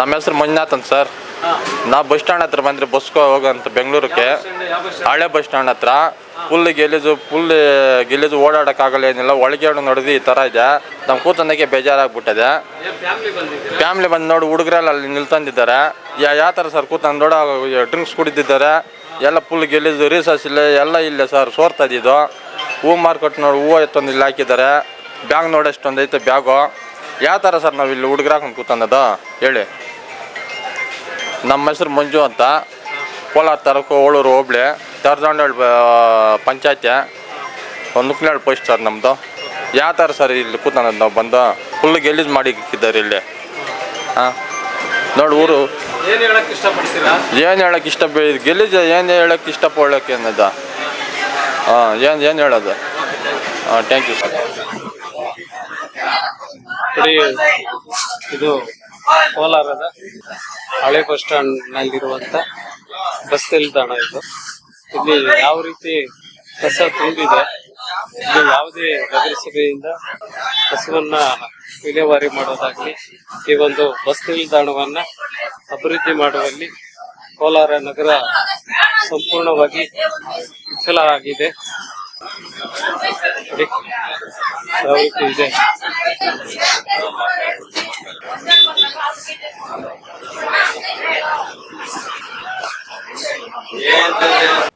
ನಮ್ಮ ಹೆಸರು ಮಂಜುನಾಥ್ ಅಂತ ಸರ್. ನಾವು ಬಸ್ ಸ್ಟ್ಯಾಂಡ್ ಹತ್ರ ಬಂದ್ರೆ ಬಸ್ಗೆ ಹೋಗಂತ ಬೆಂಗಳೂರಿಗೆ. ಹಳೆ ಬಸ್ ಸ್ಟ್ಯಾಂಡ್ ಹತ್ರ. ಫುಲ್ ಗೆಲೀಜು ಫುಲ್ ಗೆಲೀಜು ಓಡಾಡೋಕ್ಕಾಗಲ್ಲ ಏನಿಲ್ಲ. ಒಳಗೆ ನೋಡಿದ್ವಿ ಈ ಥರ ಇದೆ. ನಮ್ಮ ಕೂತಂದಕ್ಕೆ ಬೇಜಾರಾಗ್ಬಿಟ್ಟಿದೆ. ಫ್ಯಾಮಿಲಿ ಬಂದು ನೋಡಿ ಹುಡುಗರೆಲ್ಲ ಅಲ್ಲಿ ನಿಲ್ತಂದಿದ್ದಾರೆ. ಯಾ ಯಾವ ಥರ ಸರ್ ಕೂತಂದು ನೋಡ ಡ್ರಿಂಕ್ಸ್ ಕುಡಿದಿದ್ದಾರೆ. ಎಲ್ಲ ಫುಲ್ ಗೆಲೀಜು ರೀಸಸ್ ಇಲ್ಲ ಎಲ್ಲ ಇಲ್ಲ ಸರ್. ಸೋರ್ತದಿದ್ದು ಇದ್ದಿದ್ದು ಹೂ ಮಾರ್ಕೆಟ್ ನೋಡಿ ಹೂವು ಎತ್ತೊಂದು ಇಲ್ಲಿ ಹಾಕಿದ್ದಾರೆ. ಬ್ಯಾಗ್ ನೋಡಿ ಐತೆ ಬ್ಯಾಗು. ಯಾವ ಥರ ಸರ್ ನಾವು ಇಲ್ಲಿ ಹುಡುಗರಾಕೊಂಡು ಕೂತಂದದು ಹೇಳಿ. ನಮ್ಮ ಹೆಸರು ಮಂಜು ಅಂತ. ಕೋಲಾರ ತಾಲೂಕು ಓಳೂರು ಹೋಬಳಿ. ತರ್ದಂಡಳ್ಳಿ ಪಂಚಾಯತಿ. ಒಂದು ಪೋಸ್ಟ್ ಸರ್ ನಮ್ಮದು ಯಾವ ಥರ ಸರ್ ಇಲ್ಲಿ ಕೂತಾನದು ನಾವು ಬಂದು ಫುಲ್ ಗೆಲೀಜ್ ಮಾಡಿ ಇಕ್ಕಿದ್ದಾರೆ ಇಲ್ಲಿ. ಹಾಂ ನೋಡಿ ಊರು. ಏನು ಹೇಳಕ್ಕೆ ಇಷ್ಟಪಡ್ತೀರಾ? ಏನು ಹೇಳಕ್ಕೆ ಇಷ್ಟ ಗೆಲೀಜ್ ಏನು ಹೇಳಕ್ಕೆ ಇಷ್ಟಪಡೋಕೆ ಅನ್ನೋದ? ಹಾಂ ಏನು ಏನು ಹೇಳೋದು? ಹಾಂ ಥ್ಯಾಂಕ್ ಯು ಸರ್. ಇದು ಕೋಲಾರದ ಹಳೆ ಬಸ್ ಸ್ಟ್ಯಾಂಡ್ ನಲ್ಲಿರುವಂತ ಬಸ್ ನಿಲ್ದಾಣ ಇದು. ಇಲ್ಲಿ ಯಾವ ರೀತಿ ಕಸ ತುಂಬಿದೆ, ಇಲ್ಲಿ ಯಾವುದೇ ನಗರಸಭೆಯಿಂದ ಕಸವನ್ನ ವಿಲೇವಾರಿ ಮಾಡೋದಾಗ್ಲಿ, ಈ ಒಂದು ಬಸ್ ನಿಲ್ದಾಣವನ್ನ ಅಭಿವೃದ್ಧಿ ಮಾಡುವಲ್ಲಿ ಕೋಲಾರ ನಗರ ಸಂಪೂರ್ಣವಾಗಿ ವಿಫಲ ಆಗಿದೆ ಇದೆ? Yeah, yeah.